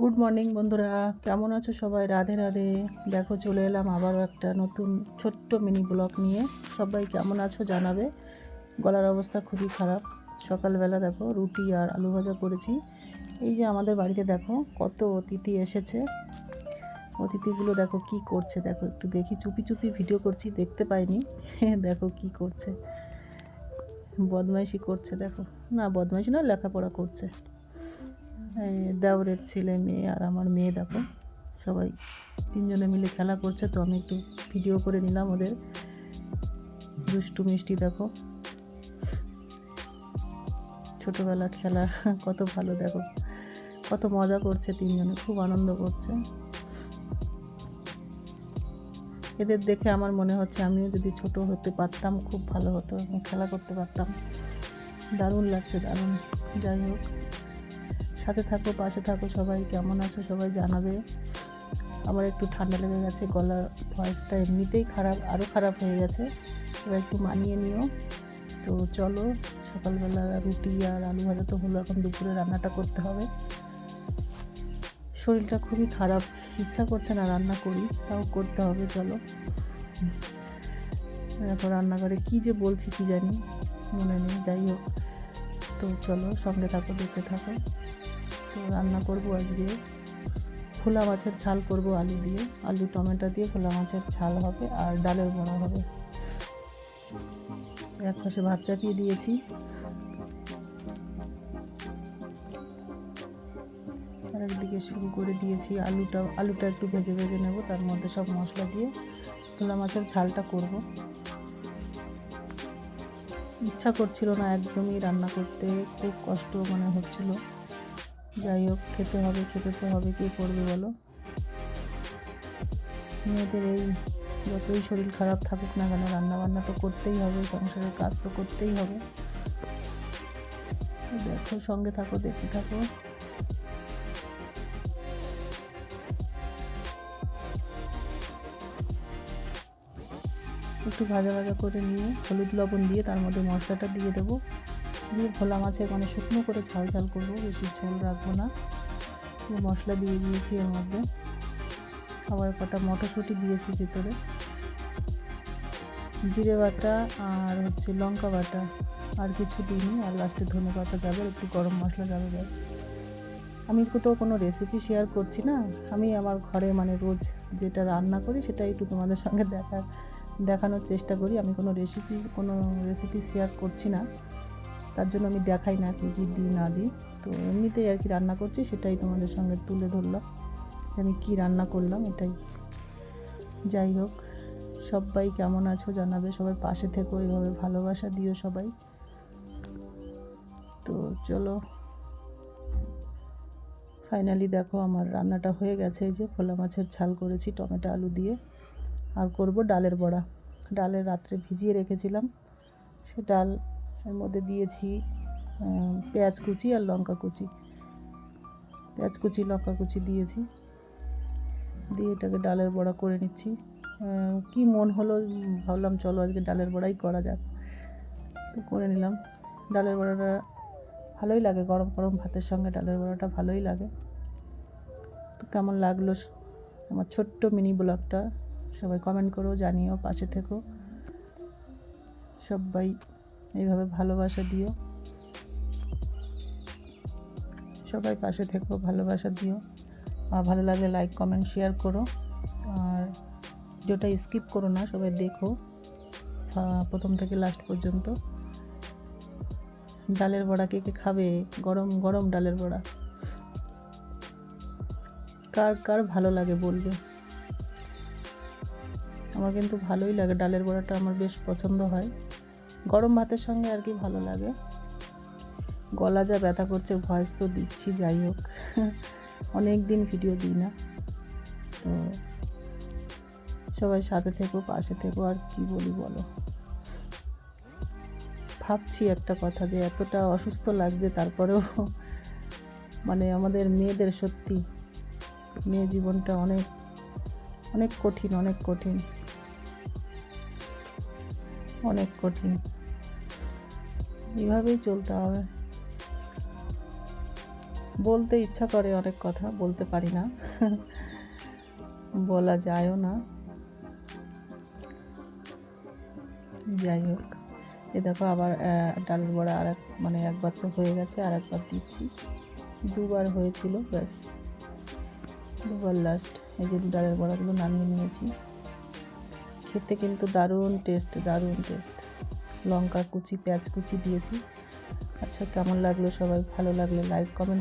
Good morning বন্ধুরা। কেমন আছো সবাই? রাধে রাধে। দেখো, চলে এলাম আবারও একটা নতুন ছোট্ট মিনি ব্লগ নিয়ে। সবাই কেমন আছো জানাবে। গলার অবস্থা খুবই খারাপ। সকালবেলা দেখো, রুটি আর আলু ভাজা করেছি। এই যে আমাদের বাড়িতে দেখো, কত অতিথি এসেছে। অতিথিগুলো দেখো কি করছে? দেখো, একটু দেখি। চুপি চুপি ভিডিও করছি, দেখতে পাইনি। দেখো কি করছে। বদমাইশি করছে, দেখো। না, বদমাইশি না লেখাপড়া করছে। দেওরের ছেলে মেয়ে আর আমার মেয়ে দেখো, সবাই তিনজনে মিলে খেলা করছে, তো আমি একটু ভিডিও করে নিলাম ওদের। দুষ্টু মিষ্টি দেখো। ছোটোবেলা খেলা কত ভালো দেখো। কত মজা করছে তিনজনে, খুব আনন্দ করছে। এদের দেখে আমার মনে হচ্ছে আমিও যদি ছোট হতে পারতাম, খুব ভালো হতো খেলা করতে পারতাম। দারুণ লাগছে, দারুণ। যাই হোক। সাথে থাকো, পাশে থাকো, সবাই কেমন আছো সবাই জানাবে। আমার একটু ঠান্ডা লেগে গেছে, গলার ভয়েসটা এমনিতেই খারাপ আরও খারাপ হয়ে গেছে। এবার একটু মানিয়ে নিও। তো চলো, সকালবেলা রুটি আর আলু ভাজা তো হলো, এখন দুপুরে রান্নাটা করতে হবে। শরীরটা খুবই খারাপ, ইচ্ছা করছে না রান্না করি, তাও করতে হবে, চলো। এখন রান্নাঘরে কী যে বলছি কি জানি, মনে নেই, যাই হোক। তো চলো, সঙ্গে থাকো, দেখতে থাকো। তো রান্না করব আজকে। খোলা মাছের ঝাল করব আলু দিয়ে। আলু, টমেটো দিয়ে খোলা মাছের ঝাল হবে আর ডালের বড়া হবে। এক পাশে ভাত চাপিয়ে দিয়েছি। আর একদিকে শুরু করে দিয়েছি আলুটা। আলুটা একটু ভেজে ভেজে নেব, তার মধ্যে সব মশলা দিয়ে খোলা মাছের ঝালটা করব। ইচ্ছা করছিল না একদমই রান্না করতে, খুব কষ্ট মনে হচ্ছিল। যাই হোক, খেতে হবে, খেতে তো হবে, কে করবে বলো? মেয়েদের এই যতই শরীর খারাপ থাকুক না কেন রান্না বান্না তো করতেই হবে, সংসারের কাজ তো করতেই হবে। দেখো, সঙ্গে থাকো, দেখতে থাকো। একটু ভাজা ভাজা করে নিয়ে হলুদ লবণ দিয়ে তার মধ্যে মশলাটা দিয়ে দেবো। দিয়ে ভোলা মাছের মানে শুকনো করে ঝাল ঝাল করব, বেশি ঝোল রাখব না। মশলা দিয়ে দিয়েছি এর মধ্যে। আবার কটা মটরশুঁটি দিয়েছি ভিতরে। জিরে বাটা আর হচ্ছে লঙ্কা বাটা। আর কিছু দিইনি, আর লাস্টে ধনে পাতা যাবে একটু গরম মশলা যাবে আমি তো কোনো রেসিপি শেয়ার করছি না। আমি আমার ঘরে মানে রোজ যেটা রান্না করি সেটা একটু তোমাদের সঙ্গে দেখার দেখানোর চেষ্টা করি। আমি কোনো রেসিপি কোনো রেসিপি শেয়ার করছি না। তার জন্য আমি দেখাই না কী কী দিই, না দিই। তো এমনিতেই আর কি রান্না করছি, সেটাই তোমাদের সঙ্গে তুলে ধরলাম যে আমি কী রান্না করলাম, এটাই। যাই হোক, সবাই কেমন আছো জানাবে, সবাই পাশে থেকো এইভাবে ভালোবাসা দিও সবাই। তো চলো ফাইনালি দেখো আমার রান্নাটা হয়ে গেছে, এই যে খোলা মাছের ঝাল করেছি, টমেটো আলু দিয়ে। আর করব ডালের বড়া। ডালের রাত্রে ভিজিয়ে রেখেছিলাম, সে ডাল এর মধ্যে দিয়েছি পেঁয়াজ কুচি আর লঙ্কা কুচি। পেঁয়াজ কুচি, লঙ্কা কুচি দিয়েছি। দিয়ে এটাকে ডালের বড়া করে নিচ্ছি। কি মন হলো ভাবলাম চলো আজকে ডালের বড়াই করা যাক। তো করে নিলাম। ডালের বড়াটা ভালোই লাগে, গরম গরম ভাতের সঙ্গে ডালের বড়াটা ভালোই লাগে। তো কেমন লাগল আমার ছোট্ট মিনি ব্লগটা? সবাই কমেন্ট করো, জানিও, পাশে থেকো। সবাই এইভাবে ভালোবাসা দিও। সবাই পাশে থেকো, ভালোবাসা দিও। আর ভালো লাগলে লাইক কমেন্ট শেয়ার করো। আর ভিডিওটা স্কিপ করো না, সবাই দেখো। প্রথম থেকে লাস্ট পর্যন্ত। ডালের বড়া কে কে খাবে? গরম গরম ডালের বড়া। কার কার ভালো লাগে বলবে? আমার কিন্তু ভালোই লাগে, ডালের বড়াটা আমার বেশ পছন্দ হয়। গরম ভাতের সঙ্গে আর কি ভালো লাগে। গলা যা ব্যথা করছে ভয়েস তো দিচ্ছি, যাই হোক। অনেক দিন ভিডিও দিই না। তো সবাই সাথে থেকো, পাশে থেকো, আর কি বলি বলো? ভাবছি একটা কথা যে এতটা অসুস্থ লাগছে, তারপরেও মানে আমাদের মেয়েদের সত্যি, মেয়ে জীবনটা অনেক অনেক কঠিন অনেক কঠিন। অনেক কঠিন। এইভাবেই চলতে হবে। বলতে ইচ্ছা করে অনেক কথা, বলতে পারি না। বলা যায়ও না। যাই হোক, এ দেখো আবার ডালের বড়া আর এক মানে একবার তো হয়ে গেছে আর একবার দিচ্ছি। দুবার হয়েছিল, ব্যাস। দুবার লাস্ট এই যে ডালের বড়াগুলো নামিয়ে নিয়েছি। খেতে কিন্তু দারুণ টেস্ট দারুণ টেস্ট লঙ্কা কুচি, পেঁয়াজ কুচি দিয়েছি। আচ্ছা কেমন লাগল? সবাই ভালো লাগলে লাইক কমেন্ট